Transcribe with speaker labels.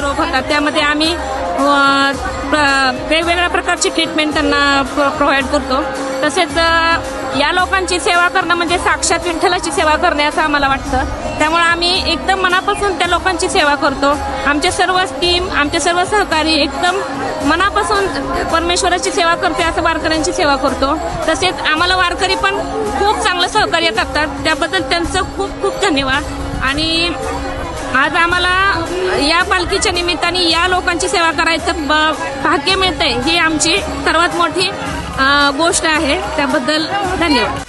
Speaker 1: रोग होतात त्यामध्ये आम्ही वेगवेगळ्या प्रकारची ट्रीटमेंट त्यांना प्रोव्हाइड करतो. तसेच या लोकांची सेवा करणं म्हणजे साक्षात विठ्ठलाची सेवा करणे असं आम्हाला वाटतं. त्यामुळे आम्ही एकदम मनापासून त्या लोकांची सेवा करतो. आमचे सर्व टीम आमचे सर्व सहकारी एकदम मनापासून परमेश्वराची सेवा करते असं वारकऱ्यांची सेवा करतो. तसेच आम्हाला वारकरी पण खूप चांगलं सहकार्य करतात. त्याबद्दल त्यांचं खूप खूप धन्यवाद. आणि आज आम्हाला या पालखीच्या निमित्ताने या लोकांची सेवा करायचं ब- भाग्य मिळतंय ही आम सर्वात मोठी गोष्ट आहे. त्याबद्दल धन्यवाद.